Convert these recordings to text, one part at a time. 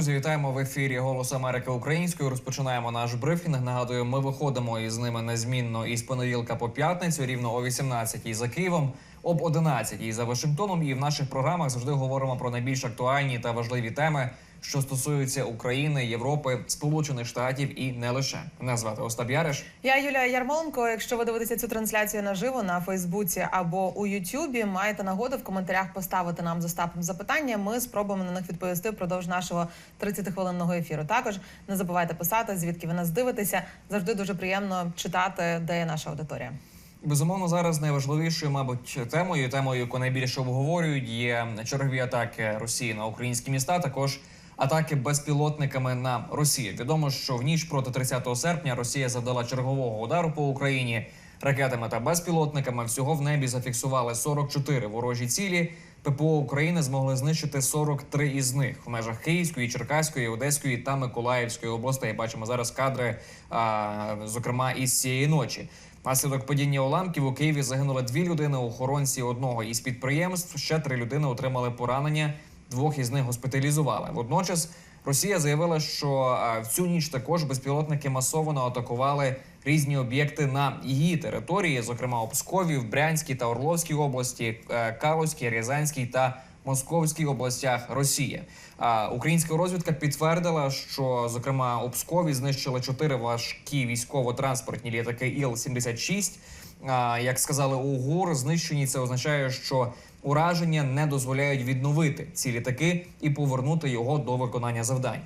Друзі, вітаємо в ефірі Голос Америки українською. Розпочинаємо наш брифінг. Нагадую, ми виходимо із ними незмінно із понеділка по п'ятницю, рівно о 18-й за Києвом, об 11-й за Вашингтоном. І в наших програмах завжди говоримо про найбільш актуальні та важливі теми, що стосуються України, Європи, Сполучених Штатів і не лише. Мене звати Остап Яриш. Я Юлія Ярмоленко. Якщо ви дивитеся цю трансляцію наживо на Фейсбуці або у Ютубі, маєте нагоду в коментарях поставити нам з Остапом запитання. Ми спробуємо на них відповісти впродовж нашого 30-хвилинного ефіру. Також не забувайте писати, звідки ви нас дивитеся. Завжди дуже приємно читати, де є наша аудиторія. Безумовно, зараз найважливішою, мабуть, темою, темою, яку найбільше обговорюють, є чергові атаки Росії на українські міста. Також атаки безпілотниками на Росію. Відомо, що в ніч проти 30 серпня Росія завдала чергового удару по Україні ракетами та безпілотниками. Всього в небі зафіксували 44 ворожі цілі. ППО України змогли знищити 43 із них в межах Київської, Черкаської, Одеської та Миколаївської областей. Бачимо зараз кадри, а, зокрема із цієї ночі. Наслідок падіння уламків у Києві загинули дві людини, охоронці одного із підприємств. Ще три людини отримали поранення. Двох із них госпіталізували. Водночас Росія заявила, що в цю ніч також безпілотники масово атакували різні об'єкти на її території, зокрема у Пскові, в Брянській та Орловській області, е, Калузькій, Рязанській та Московській областях Росії. Українська розвідка підтвердила, що зокрема у Пскові знищили чотири важкі військово-транспортні літаки Іл-76. А, Як сказали у ГУР, знищені це означає, що ураження не дозволяють відновити ці літаки і повернути його до виконання завдань.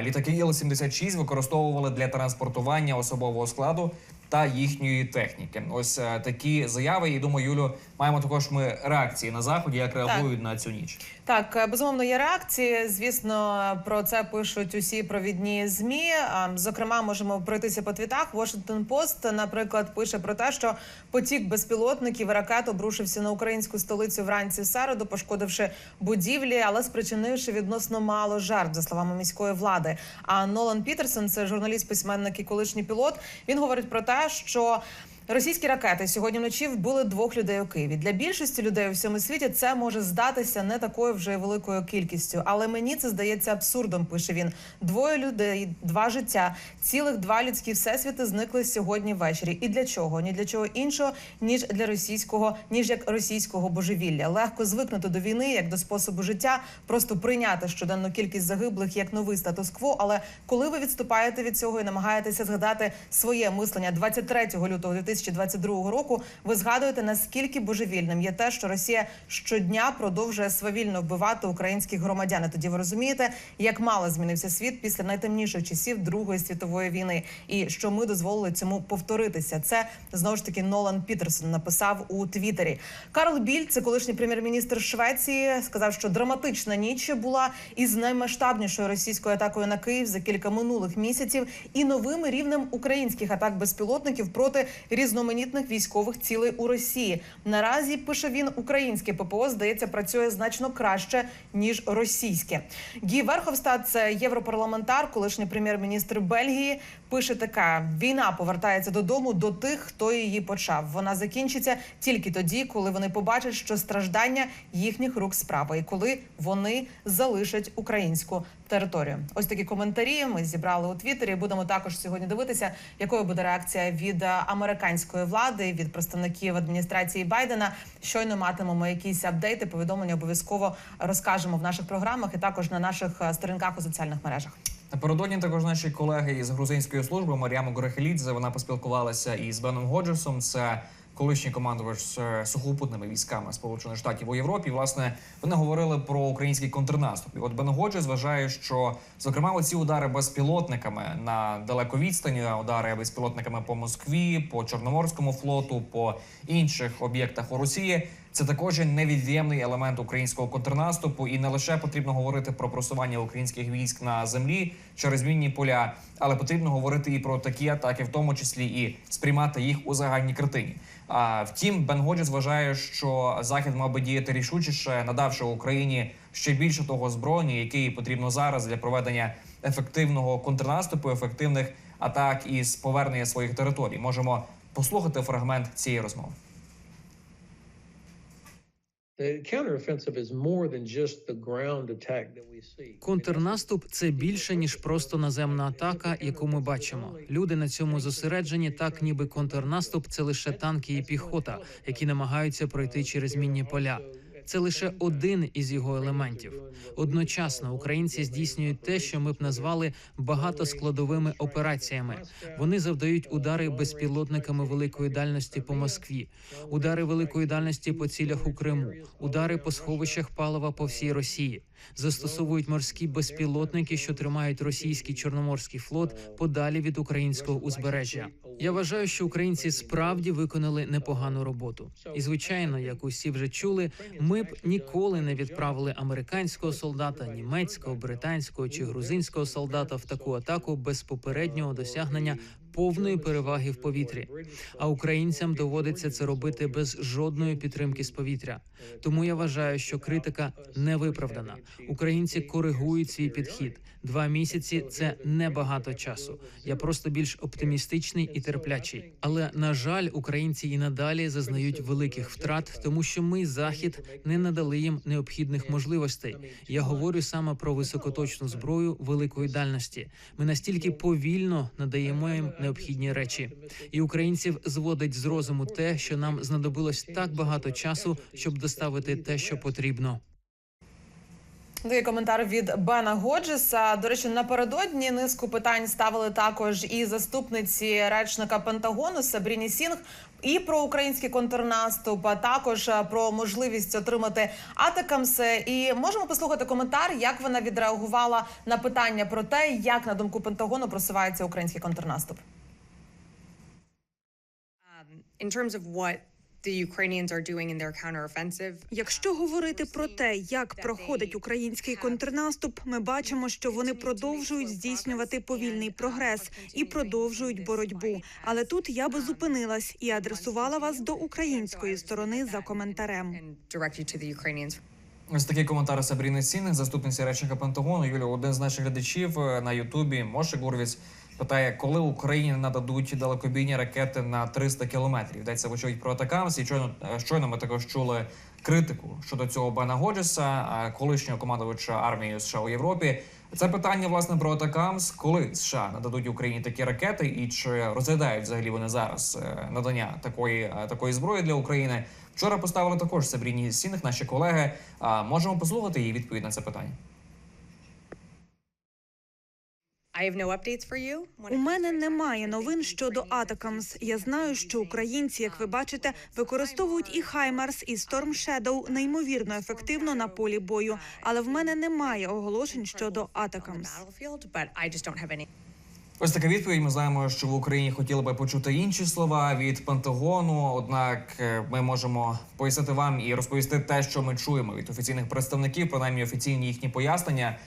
Літаки Іл-76 використовували для транспортування особового складу та їхньої техніки. Ось е, такі заяви. І думаю, Юлю, маємо також ми реакції на заході, як реагують на цю ніч. Так, е, безумовно, є реакції. Звісно, про це пишуть усі провідні змі. Зокрема, можемо пройтися по твітах. Washington Post, наприклад, пише про те, що потік безпілотників ракет обрушився на українську столицю вранці в середу, пошкодивши будівлі, але спричинивши відносно мало жертв, за словами міської влади. А Нолан Пітерсон, це журналіст, письменник і колишній пілот. Він говорить про те, що Російські ракети сьогодні вночі вбили двох людей у Києві. Для більшості людей у всьому світі це може здатися не такою вже великою кількістю, але мені це здається абсурдом. Пише він: двоє людей, два життя, цілих два людські всесвіти зникли сьогодні ввечері. І для чого? Ні для чого іншого, ніж для російського, ніж як російського божевілля. Легко звикнути до війни як до способу життя, просто прийняти щоденну кількість загиблих як новий статус-кво. Але коли ви відступаєте від цього і намагаєтеся згадати своє мислення 23 лютого 2022 року, ви згадуєте наскільки божевільним є те, що Росія щодня продовжує свавільно вбивати українських громадян. І Тоді ви розумієте, як мало змінився світ після найтемніших часів Другої світової війни, і що ми дозволили цьому повторитися. Це знову ж таки Нолан Пітерсон написав у Твіттері. Карл Біль, це колишній прем'єр-міністр Швеції, сказав, що драматична ніч була із наймасштабнішою російською атакою на Київ за кілька минулих місяців і новим рівнем українських атак безпілотників проти різноманітних військових цілей у Росії. Наразі пише він, українське ППО здається працює значно краще ніж російське. Гі Верховстад, це європарламентар, колишній прем'єр-міністр Бельгії. Пише така: війна повертається додому до тих, хто її почав. Вона закінчиться тільки тоді, коли вони побачать, що страждання їхніх рук справа, і коли вони залишать українську територію. Ось такі коментарі ми зібрали у Твіттері. Будемо також сьогодні дивитися, якою буде реакція від е, американської влади, від представників адміністрації Байдена. Щойно матимемо якісь апдейти, повідомлення обов'язково розкажемо в наших програмах і також на наших е, сторінках у соціальних мережах. Напередодні також наші колеги із грузинської служби Маріамо Горехелідзе, вона поспілкувалася із Беном Годжесом. Це колишній командувач е, сухопутними військами Сполучених Штатів у Європі. Власне, вони говорили про український контрнаступ. І от Бен Годжес вважає, що зокрема оці удари безпілотниками на далеку відстані, удари безпілотниками по Москві, по Чорноморському флоту, по інших об'єктах у Росії. Це також невід'ємний елемент українського контрнаступу, і не лише потрібно говорити про просування українських військ на землі через мінні поля, але потрібно говорити і про такі атаки, в тому числі і сприймати їх у загальній картині. А втім, Бен Годжес вважає, що захід мав би діяти рішучіше, надавши Україні ще більше того озброєння, яке їй потрібно зараз для проведення ефективного контрнаступу, ефективних атак із повернення своїх територій. Можемо послухати фрагмент цієї розмови. Контрнаступ це більше ніж просто наземна атака, яку ми бачимо. Люди на цьому зосереджені, так ніби контрнаступ це лише танки і піхота, які намагаються пройти через мінні поля. Це лише один із його елементів. Одночасно українці здійснюють те, що ми б назвали багатоскладовими операціями. Вони завдають удари безпілотниками великої дальності по Москві, удари великої дальності по цілях у Криму, удари по сховищах палива по всій Росії. Застосовують морські безпілотники, що тримають російський чорноморський флот подалі від українського узбережжя. Я вважаю, що українці справді виконали непогану роботу. І звичайно, як усі вже чули, ми б ніколи не відправили американського солдата, німецького, британського чи грузинського солдата в таку атаку без попереднього досягнення повної переваги в повітрі. А українцям доводиться це робити без жодної підтримки з повітря. Тому я вважаю, що критика не виправдана. Українці коригують свій підхід. Два місяці це небагато часу. Я просто більш оптимістичний і терплячий. Але на жаль, українці і надалі зазнають великих втрат, тому що ми захід не надали їм необхідних можливостей. Я говорю саме про високоточну зброю великої дальності. Ми настільки повільно надаємо їм необхідні речі, і українців зводить з розуму те, що нам знадобилось так багато часу, щоб доставити те, що потрібно. Такий коментар від Бена Годжеса. До речі, напередодні низку питань ставили також і заступниці речника Пентагону Сабріні Сінг. І про український контрнаступ, а також е, про можливість отримати атакамси. І можемо послухати коментар, як вона відреагувала на питання про те, як на думку Пентагону просувається український контрнаступ. Um, in terms of what the Ukrainians are doing in their counteroffensive. Якщо говорити про те, як проходить український контрнаступ, ми бачимо, що вони продовжують здійснювати повільний прогрес і продовжують боротьбу. Але тут я би зупинилась і адресувала вас до української сторони за коментарем. Ось такий коментар Сабріни Сінник, заступниці речника Пентагону. Юлія, один з наших глядачів е, на Ютубі Моше Гурвіц питає, коли Україні нададуть далекобійні ракети на 300 кілометрів. Йдеться вочевидь про атакамс. І щойно, е, щойно ми також чули критику щодо цього Бена Годжеса, е, колишнього командувача армії США у Європі. Це питання власне про атакамс. Коли США нададуть Україні такі ракети, і чи розглядають взагалі вони зараз е, надання такої, такої зброї для України? Вчора поставили також Сабріні Сінних, наші колеги. Можемо послухати її відповідь на це питання. I have no updates for you. When У мене немає новин щодо Атакамс. Я знаю, що українці, як ви бачите, використовують і Хаймарс, і Storm Shadow неймовірно ефективно на полі бою. Але в мене немає оголошень щодо Атакамс. battlefield, but I just don't have any. Ось така відповідь. Ми знаємо, що в Україні хотіли би почути інші слова від Пентагону. Однак е, ми можемо пояснити вам і розповісти те, що ми чуємо від офіційних представників, принаймні офіційні їхні пояснення.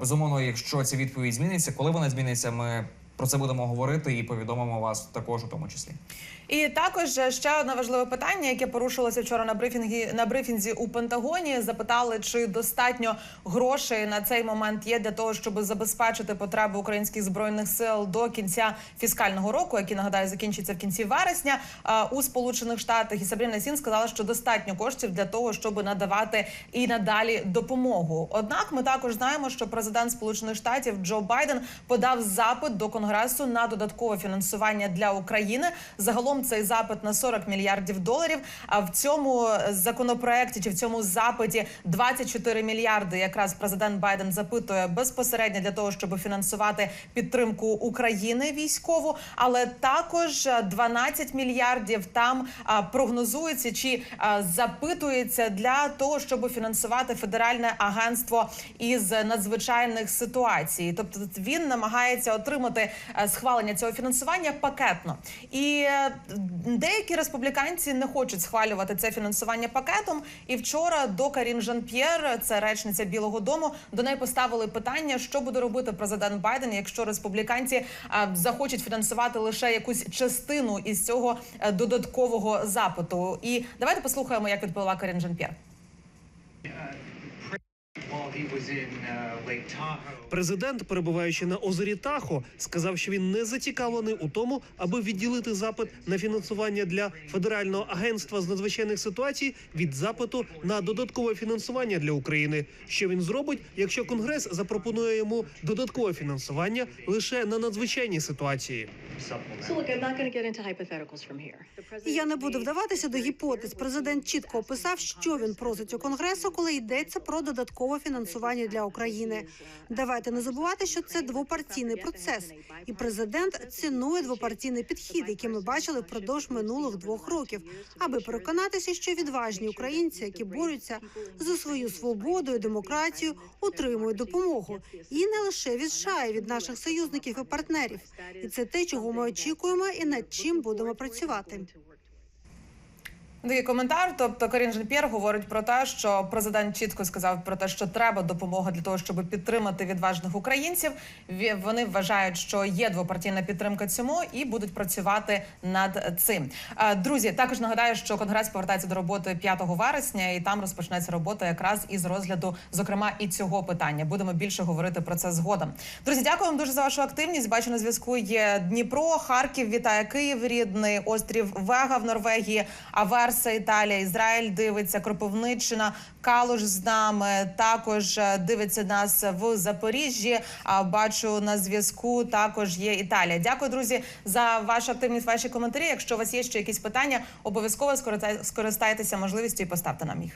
Безумовно, якщо ця відповідь зміниться, коли вона зміниться, ми про це будемо говорити і повідомимо вас також у тому числі. І також ще одне важливе питання, яке порушилося вчора на брифінгі на брифінзі у Пентагоні. Запитали, чи достатньо грошей на цей момент є для того, щоб забезпечити потреби українських збройних сил до кінця фіскального року, який нагадаю закінчиться в кінці вересня у Сполучених Штатах. І Сабріна Сін сказала, що достатньо коштів для того, щоб надавати і надалі допомогу. Однак, ми також знаємо, що президент Сполучених Штатів Джо Байден подав запит до Конгресу на додаткове фінансування для України. Загалом цей запит на 40 мільярдів доларів. А в цьому законопроекті чи в цьому запиті 24 мільярди. Якраз президент Байден запитує безпосередньо для того, щоб фінансувати підтримку України військову, але також 12 мільярдів там прогнозується чи запитується для того, щоб фінансувати федеральне агентство із надзвичайних ситуацій. Тобто він намагається отримати схвалення цього фінансування пакетно. І е, деякі республіканці не хочуть схвалювати це фінансування пакетом. І вчора до Карін Жан П'єр, це речниця Білого Дому, до неї поставили питання, що буде робити президент Байден, якщо республіканці е, захочуть фінансувати лише якусь частину із цього е, додаткового запиту. І давайте послухаємо, як відповіла Карін Жан П'єр. Президент, перебуваючи на озері Тахо, сказав, що він не зацікавлений у тому, аби відділити запит на фінансування для федерального агентства з надзвичайних ситуацій від запиту на додаткове фінансування для України. Що він зробить, якщо Конгрес запропонує йому додаткове фінансування лише на надзвичайні ситуації? Я не буду вдаватися до гіпотез. Президент чітко описав, що він просить у конгресу, коли йдеться про додаткове фінансування для України. Давайте не забувати, що це двопартійний процес, і президент цінує двопартійний підхід, який ми бачили впродовж минулих двох років, аби переконатися, що відважні українці, які борються за свою свободу і демократію, отримують допомогу і не лише від США, і від наших союзників і партнерів. І це те, чого ми очікуємо, і над чим будемо працювати. Такий коментар. Тобто Карін Жан-П'єр говорить про те, що президент чітко сказав про те, що треба допомога для того, щоб підтримати відважних українців. Вони вважають, що є двопартійна підтримка цьому і будуть працювати над цим. Е, Друзі, також нагадаю, що конгрес повертається до роботи 5 вересня, і там розпочнеться робота якраз із розгляду, зокрема, і цього питання. Будемо більше говорити про це згодом. Друзі, дякую вам дуже за вашу активність. Бачу на зв'язку є Дніпро, Харків, вітає Київ, рідний острів Вега в Норвегії, Аверса, Італія, Ізраїль дивиться, Кропивниччина, Калуш з нами. Також е, дивиться нас в Запоріжжі. А бачу на зв'язку також є Італія. Дякую, друзі, за вашу активність, ваші коментарі. Якщо у вас є ще якісь питання, обов'язково скористайтеся можливістю і поставте нам їх.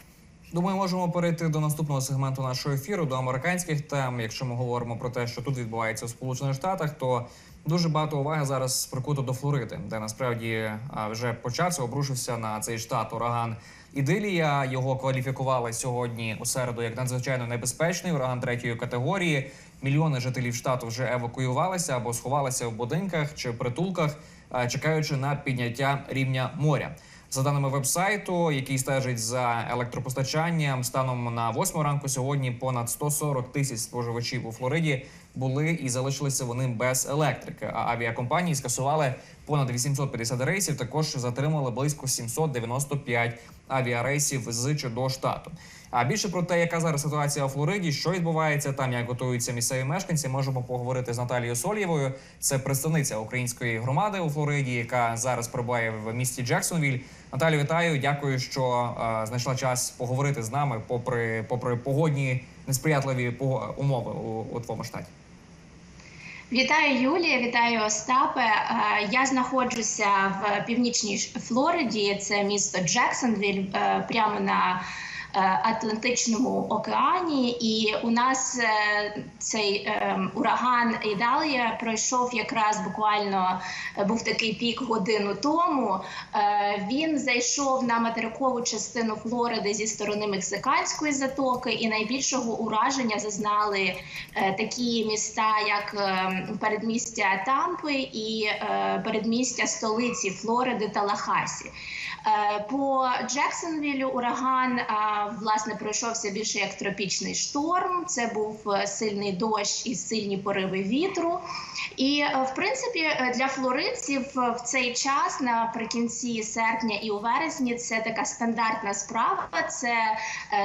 Думаю, можемо перейти до наступного сегменту нашого ефіру, до американських тем. Якщо ми говоримо про те, що тут відбувається в Сполучених Штатах, то дуже багато уваги зараз прикуто до Флориди, де насправді вже почався, обрушився на цей штат ураган. Ідилія його кваліфікували сьогодні у середу як надзвичайно небезпечний ураган третьої категорії. Мільйони жителів штату вже евакуювалися або сховалися в будинках чи притулках, чекаючи на підняття рівня моря. За даними вебсайту, який стежить за електропостачанням, станом на 8 ранку сьогодні понад 140 тисяч споживачів у Флориді були і залишилися вони без електрики. А авіакомпанії скасували понад 850 рейсів. Також затримали близько 795 авіарейсів з чи до штату. А більше про те, яка зараз ситуація у Флориді, що відбувається там, як готуються місцеві мешканці, можемо поговорити з Наталією Сольєвою. Це представниця української громади у Флориді, яка зараз перебуває в місті Джексонвіль. Наталю, вітаю. Дякую, що е, знайшла час поговорити з нами, попри попри погодні несприятливі умови у, у твоєму штаті. Вітаю Юлія, вітаю Остапе. Е, Я знаходжуся в північній Флориді. Це місто Джексонвіль, е, прямо на Атлантичному океані. І у нас е, цей е, ураган Ідалія пройшов якраз буквально е, був такий пік годину тому. Е, Він зайшов на материкову частину Флориди зі сторони Мексиканської затоки, і найбільшого ураження зазнали е, такі міста, як е, передмістя Тампи і е, передмістя столиці Флориди Талахасі. Е, По Джексонвіллю ураган е, власне пройшовся більше як тропічний шторм. Це був е, сильний дощ і сильні пориви вітру. І е, в принципі е, для флоридців в цей час наприкінці серпня і у вересні це така стандартна справа. Це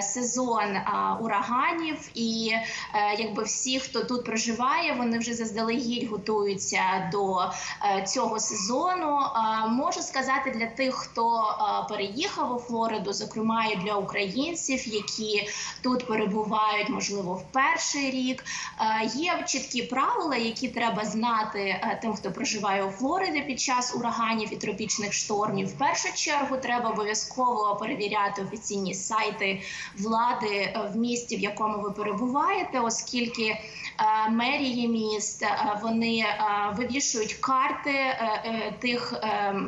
сезон ураганів, і якби всі, хто тут проживає, вони вже заздалегідь готуються до цього сезону. Можу сказати для тих, хто переїхав у Флориду, зокрема і для українців, які тут перебувають, можливо, в перший рік. Е, Є чіткі правила, які треба знати е, тим, хто проживає у Флориді під час ураганів і тропічних штормів. В першу чергу треба обов'язково перевіряти офіційні сайти влади е, в місті, в якому ви перебуваєте, оскільки мерії міст вони вивішують карти тих е,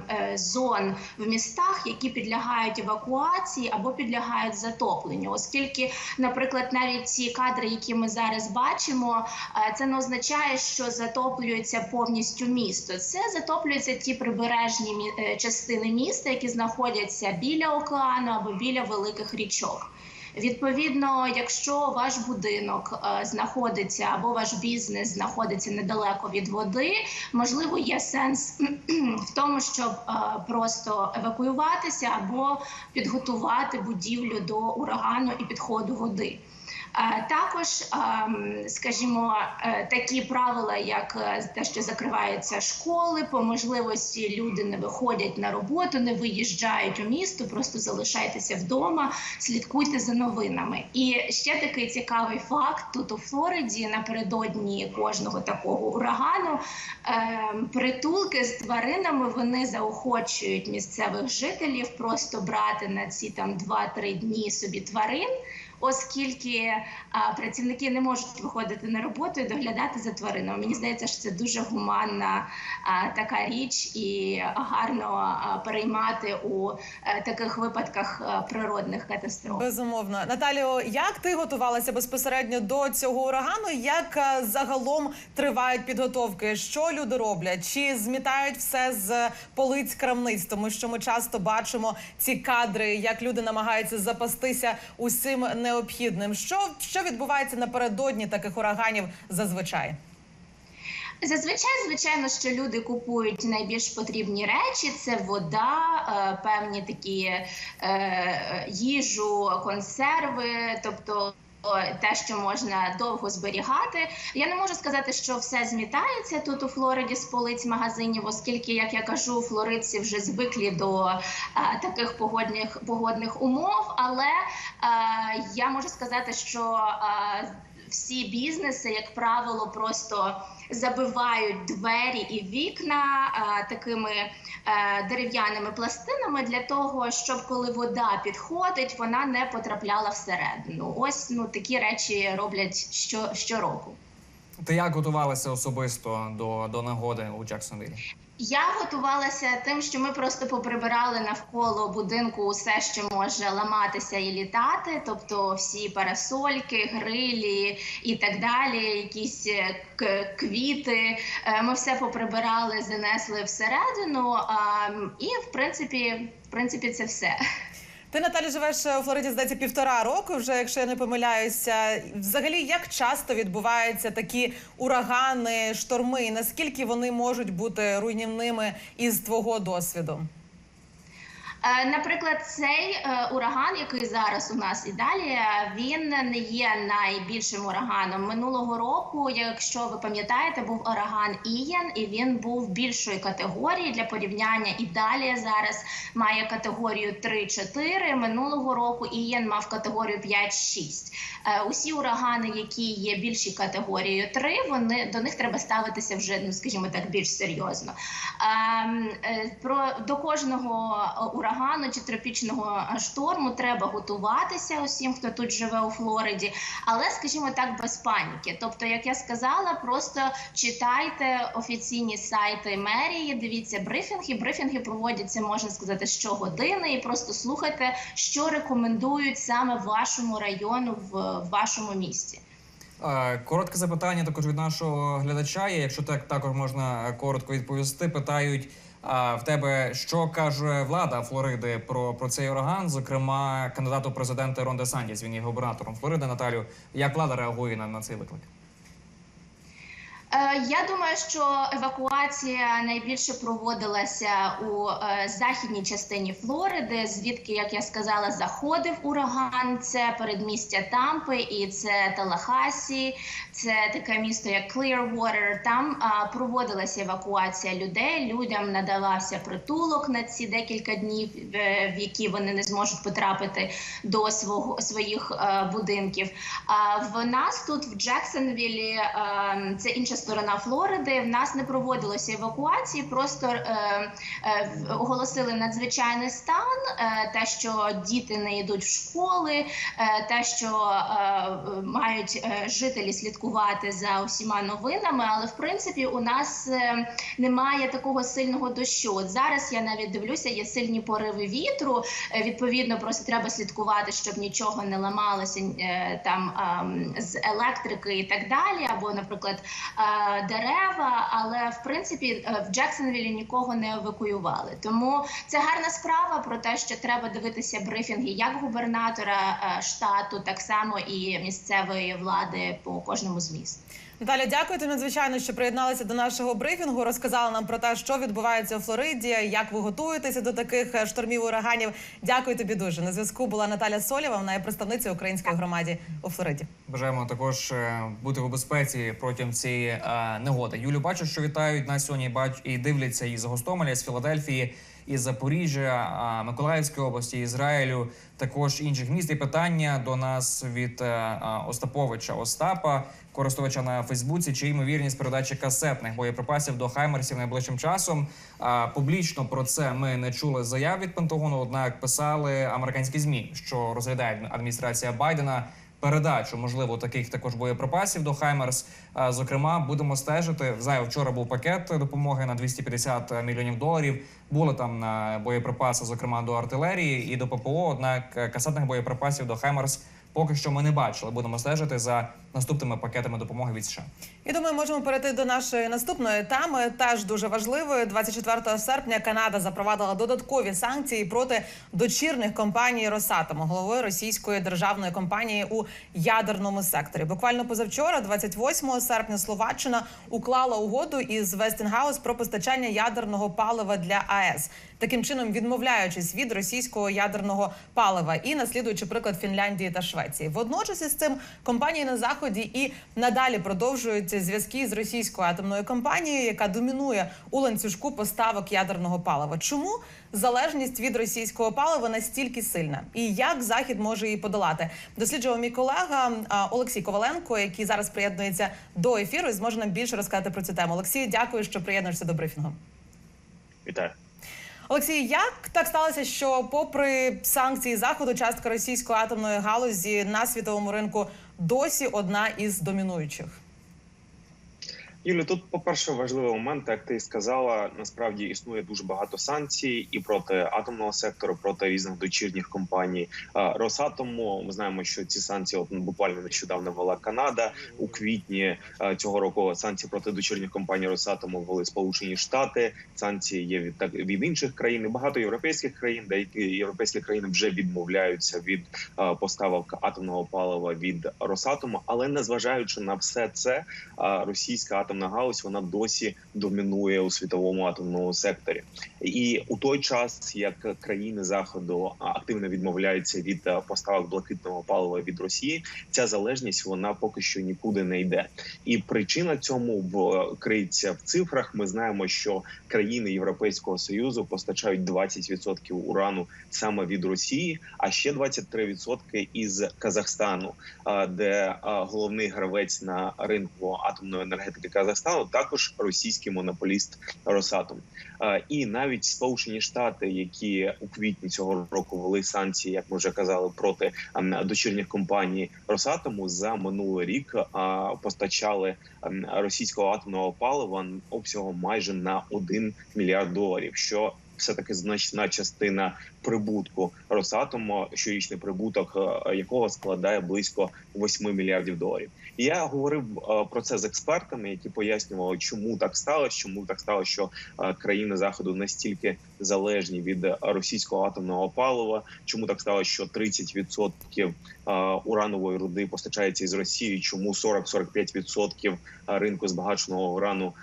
е, зон в містах, які підлягають евакуації або підлягають затопленню, оскільки, наприклад, навіть ці кадри, які ми зараз бачимо, е, це не означає, що затоплюється повністю місто. Це затоплюються ті прибережні е, частини міста, які знаходяться біля океану або біля великих річок. Відповідно, якщо ваш будинок е, знаходиться або ваш бізнес знаходиться недалеко від води, можливо, є сенс в тому, щоб е, просто евакуюватися або підготувати будівлю до урагану і підходу води. Е, Також, ем, скажімо, е, такі правила, як е, те, що закриваються школи, по можливості люди не виходять на роботу, не виїжджають у місто, просто залишайтеся вдома, слідкуйте за новинами. І ще такий цікавий факт: тут у Флориді напередодні кожного такого урагану ем, притулки з тваринами вони заохочують місцевих жителів просто брати на ці там 2-3 дні собі тварин. Оскільки а, працівники не можуть виходити на роботу і доглядати за тваринами. Мені здається, що це дуже гуманна а, така річ, і гарно а, переймати у е, таких випадках е, природних катастроф. Безумовно, Наталіо, як ти готувалася безпосередньо до цього урагану? Як е, загалом тривають підготовки? Що люди роблять? Чи змітають все з полиць крамниць? Тому що ми часто бачимо ці кадри, як люди намагаються запастися усім необхідним. Що, що відбувається напередодні таких ураганів зазвичай? Зазвичай, звичайно, що люди купують найбільш потрібні речі: це вода, е, певні такі е, їжу, консерви, тобто. Те, що можна довго зберігати, я не можу сказати, що все змітається тут у Флориді з полиць магазинів, оскільки, як я кажу, флоридці вже звиклі до е, таких погодних погодних умов. Але е, я можу сказати, що е, всі бізнеси, як правило, просто забивають двері і вікна а, такими е, дерев'яними пластинами для того, щоб коли вода підходить, вона не потрапляла всередину. Ось ну такі речі роблять що, щороку. Ти як готувалася особисто до, до нагоди у Джексонвілі? Я готувалася тим, що ми просто поприбирали навколо будинку усе, що може ламатися і літати, тобто всі парасольки, грилі і так далі, якісь е, квіти. Е, Ми все поприбирали, занесли всередину. І в принципі, в принципі, це все. Ти Наталі живеш у Флориді, здається, півтора року. Вже якщо я не помиляюся, взагалі як часто відбуваються такі урагани, шторми? і Наскільки вони можуть бути руйнівними із твого досвіду? Е, Наприклад, цей е, ураган, який зараз у нас і далі, е, він не є найбільшим ураганом минулого року. Якщо ви пам'ятаєте, був ураган Ієн, і він був більшої категорії для порівняння. І далі зараз має категорію 3-4. Минулого року Ієн мав категорію 5-6. Е, Усі урагани, які є більші категорією 3, вони до них треба ставитися вже, ну скажімо так, більш серйозно. Ем, до кожного е, урагану чи тропічного шторму треба готуватися усім, хто тут живе у Флориді, але скажімо так, без паніки. Тобто, як я сказала, просто читайте офіційні сайти мерії, дивіться брифінги. Брифінги проводяться, можна сказати, щогодини, і просто слухайте, що рекомендують саме вашому району в в вашому місті. Е, Коротке запитання також від нашого глядача. Якщо так також можна е, коротко відповісти, питають а, в тебе, що каже влада Флориди про, про цей ураган, зокрема кандидату президента Рон Де Сантіс, він є губернатором Флориди. Наталю, як влада реагує на, на цей виклик? Е, Я думаю, що евакуація найбільше проводилася у е, західній частині Флориди, звідки, як я сказала, заходив ураган. Це передмістя Тампи і це Талахасі, це таке місто, як Clearwater. Там проводилася евакуація людей. Людям надавався притулок на ці декілька днів, е, в які вони не зможуть потрапити до свого своїх е, будинків. А в нас тут в Джексонвілі е, це інша сторона Флориди. В нас не проводилося евакуації, просто е, е, оголосили надзвичайний стан. Е, те, що діти не йдуть в школи, е, те, що е, мають е, жителі слідкувати за усіма новинами. Але в принципі у нас е, немає такого сильного дощу. От зараз я навіть дивлюся, є сильні пориви вітру. Е, Відповідно, просто треба слідкувати, щоб нічого не ламалося е, там ем, з електрики і так далі, або, наприклад, е, дерева. Але в принципі е, в Джексонвілі нікого не евакуювали. Тому це гарна справа про те, що треба дивитися брифінги як губернатора е, штату, так само і місцевої влади по кожному з міст. Наталя, дякую тобі надзвичайно, що приєдналися до нашого брифінгу. Розказала нам про те, що відбувається у Флориді, як ви готуєтеся до таких е, штормів ураганів. Дякую тобі дуже. На зв'язку була Наталя Солєва, вона є представниця української громаді у Флориді. Бажаємо також е, бути в безпеці протягом цієї е, негоди. Юлю, бачу, що вітають нас сьогодні. Бач і дивляться із Гостомеля, з Філадельфії, із Запоріжжя, Миколаївської області, Ізраїлю, також інших міст. І питання до нас від Остаповича Остапа, користувача на Фейсбуці. Чи ймовірність передачі касетних боєприпасів до Хаймерсів найближчим часом? А, публічно про це ми не чули заяв від Пентагону. Однак писали американські змі, що розглядає адміністрація Байдена передачу можливо таких також боєприпасів до Хаймерс. Зокрема, будемо стежити. Знаю, вчора був пакет допомоги на 250 мільйонів доларів. Були там на боєприпаси, зокрема до артилерії і до ППО. Однак е, касетних боєприпасів до Хаймерс поки що ми не бачили. Будемо стежити за наступними пакетами допомоги від США. І думаю, можемо перейти до нашої наступної теми. Теж дуже важливої. 24 серпня Канада запровадила додаткові санкції проти дочірних компаній Росатому, голови російської державної компанії у ядерному секторі. Буквально позавчора, 28 серпня, Словаччина уклала угоду із Вестінгаус про постачання ядерного палива для АЕС. Таким чином відмовляючись від російського ядерного палива і наслідуючи приклад Фінляндії та Швеції. Водночас із цим компанії на заході і надалі продовжують зв'язки з російською атомною компанією, яка домінує у ланцюжку поставок ядерного палива. Чому залежність від російського палива настільки сильна? І як захід може її подолати? Досліджував мій колега Олексій Коваленко, який зараз приєднується до ефіру, і зможе нам більше розказати про цю тему. Олексій, дякую, що приєднуєшся до брифінгу. Вітаю. Олексій, як так сталося, що, попри санкції заходу, частка російської атомної галузі на світовому ринку досі одна із домінуючих? Юлі, тут, по-перше, важливий момент, як ти сказала, насправді існує дуже багато санкцій і проти атомного сектору, проти різних дочірніх компаній Росатому. Ми знаємо, що ці санкції от буквально нещодавно ввела Канада у квітні цього року. Санкції проти дочірніх компаній Росатому ввели Сполучені Штати. Санкції є від так від інших країн. І багато європейських країн, деякі європейські країни вже відмовляються від поставок атомного палива від Росатому, але незважаючи на все це, російська атомна галузь вона досі домінує у світовому атомному секторі. І у той час, як країни заходу активно відмовляються від поставок блакитного палива від Росії, ця залежність вона поки що нікуди не йде. І причина цьому в криється в цифрах. Ми знаємо, що країни Європейського союзу постачають 20% урану саме від Росії, а ще 23% із Казахстану, де головний гравець на ринку атомної енергетики Казахстану також російський монополіст Росатом. Е, І навіть Сполучені Штати, які у квітні цього року ввели санкції, як ми вже казали, проти ем, дочірніх компаній Росатому за минулий рік е, постачали ем, російського атомного палива обсягом майже на 1 мільярд доларів. що все таки значна частина прибутку Росатому, щорічний прибуток е, якого складає близько 8 мільярдів доларів. І я говорив е, про це з експертами, які пояснювали, чому так сталося, чому так сталося, що е, країни заходу настільки залежні від російського атомного палива, чому так сталося, що 30% е, уранової руди постачається із Росії, чому 40-45% ринку збагаченого урану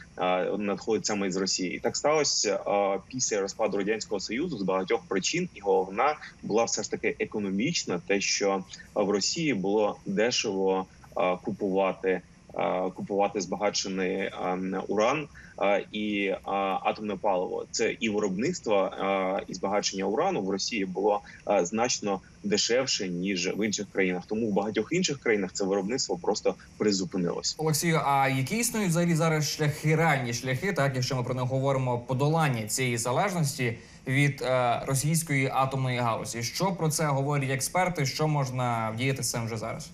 надходить саме із Росії. Так сталося після розпаду радянського союзу з багатьох причин, і головна була все ж таки економічна, те, що в Росії було дешево е, купувати. е, Купувати збагачений е, уран е, і е, атомне паливо. Це і виробництво е, і збагачення урану в Росії було е, значно дешевше ніж в інших країнах. Тому в багатьох інших країнах це виробництво просто призупинилось. Олексію, а які існують взагалі зараз шляхи, реальні шляхи, так якщо ми про них говоримо, подолання цієї залежності від е, російської атомної галузі? Що про це говорять експерти? Що можна вдіяти з цим вже зараз?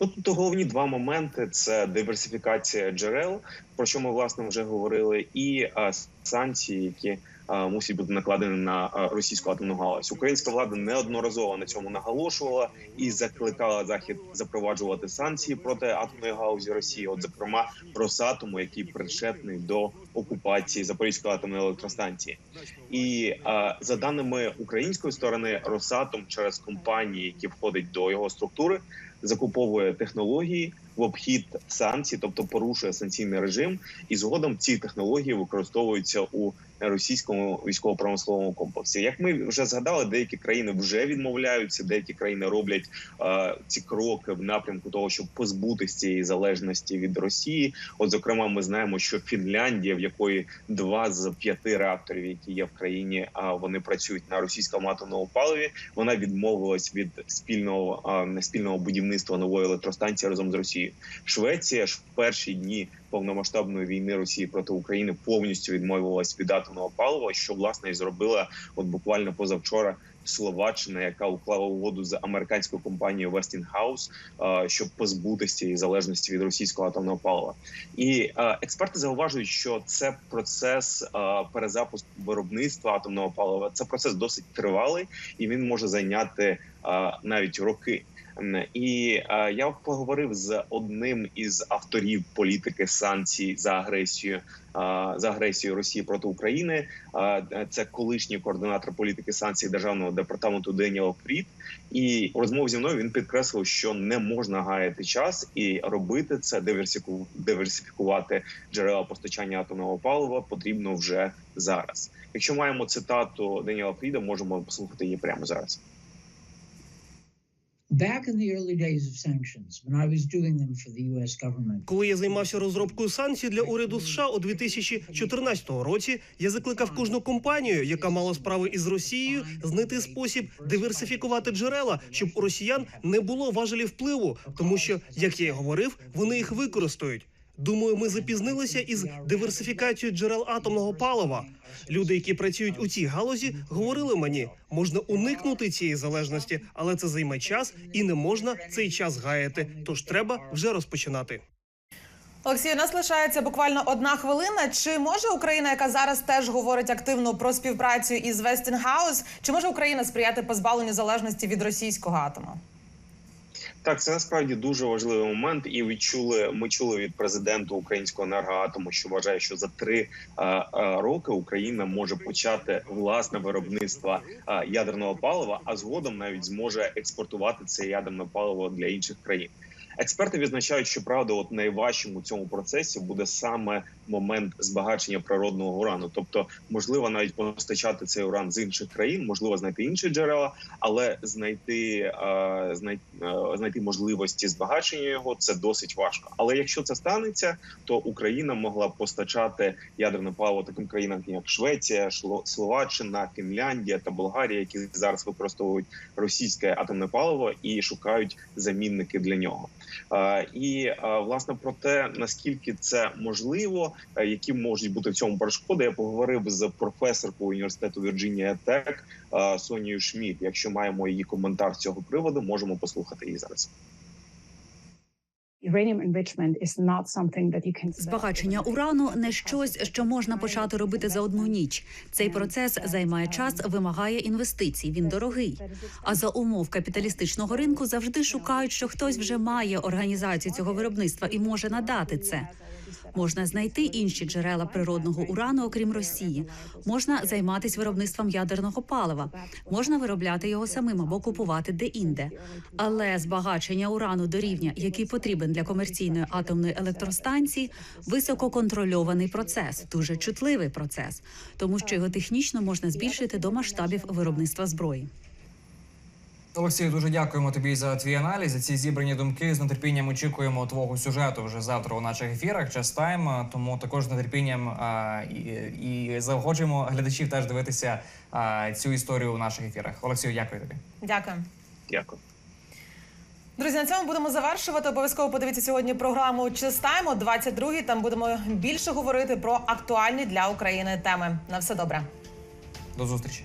Ну тут головні два моменти: це диверсифікація джерел, про що ми власне вже говорили, і е, санкції, які а, мусять бути накладені на російську атомну галузь. Українська влада неодноразово на цьому наголошувала і закликала захід запроваджувати санкції проти атомної галузі Росії. От зокрема, Росатому, який причетний до окупації Запорізької атомної електростанції. І за даними української сторони, Росатом через компанії, які входять до його структури, закуповує технології в обхід санкцій, тобто порушує санкційний режим, і згодом ці технології використовуються у російському військово-промисловому комплексі. Як ми вже згадали, деякі країни вже відмовляються, деякі країни роблять е, ці кроки в напрямку того, щоб позбутися цієї залежності від Росії. От, зокрема, ми знаємо, що Фінляндія, в якої два з п'яти реакторів, які є в країні, а вони працюють на російському атомному паливі. Вона відмовилась від спільного а, спільного будівництва нової електростанції разом з Росією. Швеція ж в перші дні повномасштабної війни Росії проти України повністю відмовилась від атомного палива, що власне і зробила от буквально позавчора. Словаччина, яка уклала угоду з американською компанією Westinghouse, щоб позбутися цієї залежності від російського атомного палива, і експерти зауважують, що це процес перезапуску виробництва атомного палива. Це процес досить тривалий, і він може зайняти навіть роки. І е, я поговорив з одним із авторів політики санкцій за агресію е, за агресію Росії проти України. Е, Це колишній координатор політики санкцій державного департаменту Деніел Фрід. І у розмові зі мною він підкреслив, що не можна гаяти час і робити це диверсику- диверсифікувати джерела постачання атомного палива потрібно вже зараз. Якщо маємо цитату Деніела Фріда, можемо послухати її прямо зараз. Back in the early days of sanctions, when I was doing them for the U.S. government, Коли я займався розробкою санкцій для уряду США у 2014 році, я закликав кожну компанію, яка мала справи із Росією, знайти спосіб диверсифікувати джерела, щоб у росіян не було важелі впливу, тому що, як я й говорив, вони їх використають. Думаю, ми запізнилися із диверсифікацією джерел атомного палива. Люди, які працюють у цій галузі, говорили мені, можна уникнути цієї залежності, але це займе час і не можна цей час гаяти. Тож треба вже розпочинати. Олексій, у нас лишається буквально одна хвилина. Чи може Україна, яка зараз теж говорить активно про співпрацю із Westinghouse, чи може Україна сприяти позбавленню залежності від російського атому? Так, це насправді дуже важливий момент, і відчули. Ми чули від президента українського енергоатому, що вважає, що за три роки Україна може почати власне виробництво ядерного палива, а згодом навіть зможе експортувати це ядерне паливо для інших країн. Експерти відзначають, що правда, от найважчим у цьому процесі буде саме момент збагачення природного урану, тобто можливо навіть постачати цей уран з інших країн, можливо знайти інші джерела, але знайти е, знай, е, знайти можливості збагачення його це досить важко. Але якщо це станеться, то Україна могла б постачати ядерне паливо таким країнам, як Швеція, Словаччина, Фінляндія та Болгарія, які зараз використовують російське атомне паливо і шукають замінники для нього. Е, І власне про те, наскільки це можливо, які можуть бути в цьому перешкоди, я поговорив з професоркою університету Вірджинія Тек е, Сонією Шміт. Якщо маємо її коментар з цього приводу, можемо послухати її зараз. Збагачення урану не щось, що можна почати робити за одну ніч. Цей процес займає час, вимагає інвестицій. Він дорогий. А за умов капіталістичного ринку завжди шукають, що хтось вже має організацію цього виробництва і може надати це. Можна знайти інші джерела природного урану, окрім Росії. Можна займатися виробництвом ядерного палива. Можна виробляти його самим або купувати де-інде. Але збагачення урану до рівня, який потрібен для комерційної атомної електростанції, висококонтрольований процес, дуже чутливий процес, тому що його технічно можна збільшити до масштабів виробництва зброї. Олексію, дуже дякуємо тобі за твій аналіз, за ці зібрані думки. З нетерпінням очікуємо твого сюжету вже завтра у наших ефірах. Час тайм. Тому також з нетерпінням а, і, і заохочуємо глядачів теж дивитися а, цю історію у наших ефірах. Олексію, дякую тобі. Дякую. Дякую. Друзі, на цьому будемо завершувати. Обов'язково подивіться сьогодні програму «Чистайм» о 22-й. Там будемо більше говорити про актуальні для України теми. На все добре. До зустрічі.